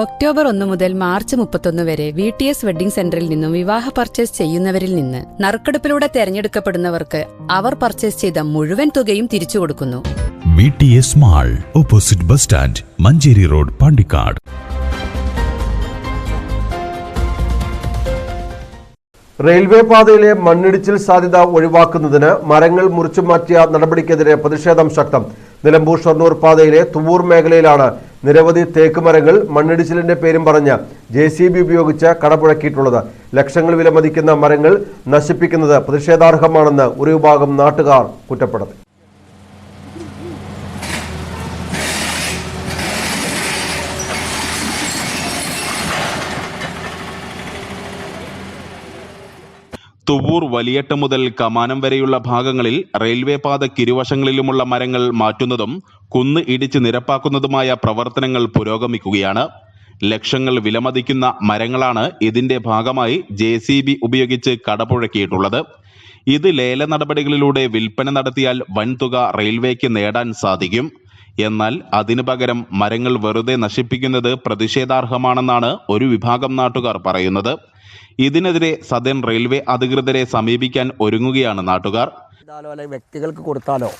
October ഒന്ന് മുതൽ March മുപ്പത്തൊന്ന് വരെ വി ടി എസ് വെഡ്ഡിംഗ് സെന്ററിൽ നിന്നും വിവാഹ പർച്ചേസ് ചെയ്യുന്നവരിൽ നിന്ന് നറുക്കെടുപ്പിലൂടെ തെരഞ്ഞെടുക്കപ്പെടുന്നവർക്ക് അവർ പർച്ചേസ് ചെയ്ത മുഴുവൻ തുകയും തിരിച്ചു കൊടുക്കുന്നു. V T S mall opposite bus stand Manjeri road Pandikkad. Railway പാതയിലെ മണ്ണിടിച്ചിൽ സാധ്യത ഒഴിവാക്കുന്നതിന് മരങ്ങൾ മുറിച്ചു മാറ്റിയ നടപടിക്കെതിരെ പ്രതിഷേധം ശക്തം. നിലമ്പൂർ ഷൊർണൂർ പാതയിലെ തുവൂർ മേഖലയിലാണ് നിരവധി തേക്ക് മരങ്ങൾ മണ്ണിടിച്ചിലിന്റെ പേരും പറഞ്ഞ ജെ സി ബി ഉപയോഗിച്ച് കടപുഴക്കിയിട്ടുള്ളത്. ലക്ഷങ്ങൾ വിലമതിക്കുന്ന മരങ്ങൾ നശിപ്പിക്കുന്നത് പ്രതിഷേധാർഹമാണെന്ന് ഒരു വിഭാഗം നാട്ടുകാർ കുറ്റപ്പെടുത്തി. തുവൂർ വലിയട്ട് മുതൽ കമാനം വരെയുള്ള ഭാഗങ്ങളിൽ റെയിൽവേ പാത പാതക്കിരുവശങ്ങളിലുമുള്ള മരങ്ങൾ മാറ്റുന്നതും കുന്ന് ഇടിച്ച് നിരപ്പാക്കുന്നതുമായ പ്രവർത്തനങ്ങൾ പുരോഗമിക്കുകയാണ്. ലക്ഷങ്ങൾ വിലമതിക്കുന്ന മരങ്ങളാണ് ഇതിന്റെ ഭാഗമായി ജെ ഉപയോഗിച്ച് കടപുഴക്കിയിട്ടുള്ളത്. ഇത് ലേല നടപടികളിലൂടെ വിൽപ്പന നടത്തിയാൽ വൻതുക റെയിൽവേക്ക് നേടാൻ സാധിക്കും. എന്നാൽ അതിനു പകരം മരങ്ങൾ വെറുതെ നശിപ്പിക്കുന്നത് പ്രതിഷേധാർഹമാണെന്നാണ് ഒരു വിഭാഗം നാട്ടുകാർ പറയുന്നത്. ഇതിനെതിരെ സദൻ റെയിൽവേ അധികൃതരെ സമീപിക്കാൻ ഒരുങ്ങുകയാണ് നാട്ടുകാർ. വ്യക്തികൾക്ക് കൊടുത്താലോ?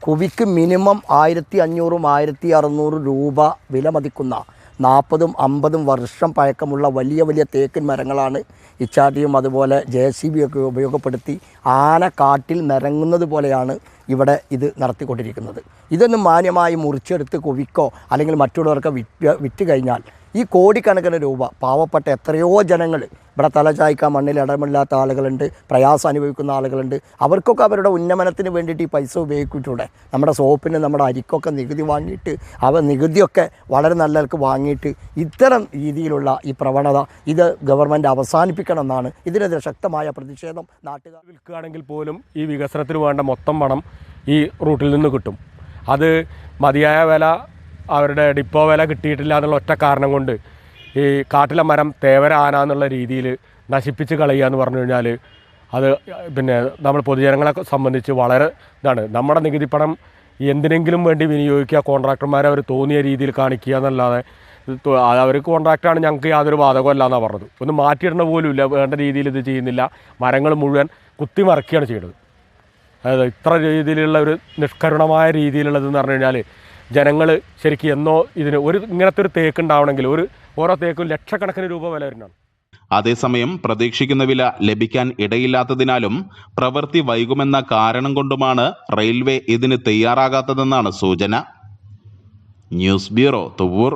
കുവിക്ക് മിനിമം ആയിരത്തി അഞ്ഞൂറും ആയിരത്തി അറുന്നൂറ് രൂപ വില മതിക്കുന്ന നാൽപ്പതും അമ്പതും വർഷം പഴക്കമുള്ള വലിയ വലിയ തേക്കിൻ മരങ്ങളാണ് ഇച്ചാട്ടിയും അതുപോലെ ജെ സി ബി ഒക്കെ ഉപയോഗപ്പെടുത്തി ആന കാട്ടിൽ നിരങ്ങുന്നത് പോലെയാണ് ഇവിടെ ഇത് നടത്തിക്കൊണ്ടിരിക്കുന്നത്. ഇതൊന്നും മാന്യമായി മുറിച്ചെടുത്ത് കുവിക്കോ അല്ലെങ്കിൽ മറ്റുള്ളവർക്ക് വിറ്റ് വിറ്റ് കഴിഞ്ഞാൽ ഈ കോടിക്കണക്കിന് രൂപ പാവപ്പെട്ട എത്രയോ ജനങ്ങൾ ഇവിടെ തലചായ്ക്കാൻ മണ്ണിൽ ഇടമില്ലാത്ത ആളുകളുണ്ട് പ്രയാസം അനുഭവിക്കുന്ന ആളുകളുണ്ട്. അവർക്കൊക്കെ അവരുടെ ഉന്നമനത്തിന് വേണ്ടിയിട്ട് ഈ പൈസ ഉപയോഗിക്കൂടെ? നമ്മുടെ സോപ്പിന് നമ്മുടെ അരിക്കൊക്കെ നികുതി വാങ്ങിയിട്ട് അവ നികുതിയൊക്കെ വളരെ നല്ലവർക്ക് വാങ്ങിയിട്ട് ഇത്തരം രീതിയിലുള്ള ഈ പ്രവണത ഇത് ഗവൺമെന്റ് അവസാനിപ്പിക്കണം എന്നാണ് ഇതിനെതിരെ ശക്തമായ പ്രതിഷേധം നാട്ടുകാർ വിൽക്കുകയാണെങ്കിൽ പോലും ഈ വികസനത്തിന് വേണ്ട മൊത്തം പണം ഈ റൂട്ടിൽ നിന്ന് കിട്ടും. അത് മതിയായ വില അവരുടെ ഡിപ്പോ വില കിട്ടിയിട്ടില്ല എന്നുള്ള ഒറ്റ കാരണം കൊണ്ട് ഈ കാട്ടിലെ മരം തേവര ആന എന്നുള്ള രീതിയിൽ നശിപ്പിച്ച് കളയുക എന്ന് പറഞ്ഞു കഴിഞ്ഞാൽ അത് പിന്നെ നമ്മൾ പൊതുജനങ്ങളെ സംബന്ധിച്ച് വളരെ ഇതാണ്. നമ്മുടെ നികുതി പണം എന്തിനെങ്കിലും വേണ്ടി വിനിയോഗിക്കുക കോൺട്രാക്ടർമാരെ അവർ തോന്നിയ രീതിയിൽ കാണിക്കുക എന്നല്ലാതെ അവർ കോൺട്രാക്റ്റാണ് ഞങ്ങൾക്ക് യാതൊരു ബാധകമല്ല എന്നാണ് പറഞ്ഞത്. ഒന്ന് മാറ്റിയിടണ പോലും ഇല്ല വേണ്ട രീതിയിൽ ഇത് ചെയ്യുന്നില്ല. മരങ്ങൾ മുഴുവൻ കുത്തി മറക്കുകയാണ് ചെയ്യുന്നത് അതായത് ഇത്ര രീതിയിലുള്ള ഒരു നിഷ്കരുണമായ രീതിയിലുള്ളതെന്ന് പറഞ്ഞു കഴിഞ്ഞാൽ ജനങ്ങൾ ശരിക്കും എന്നോ ഇതിന് ഒരു ഇങ്ങനത്തെ ഒരു തേക്ക് ഉണ്ടാവണമെങ്കിൽ ഒരു ഓരോ തേക്കും ലക്ഷക്കണക്കിന് രൂപ വില വരുന്നതാണ്. അതേസമയം പ്രതീക്ഷിക്കുന്ന വില ലഭിക്കാൻ ഇടയില്ലാത്തതിനാലും പ്രവൃത്തി വൈകുമെന്ന കാരണം കൊണ്ടുമാണ് റെയിൽവേ ഇതിന് തയ്യാറാകാത്തതെന്നാണ് സൂചന. News bureau Thuvur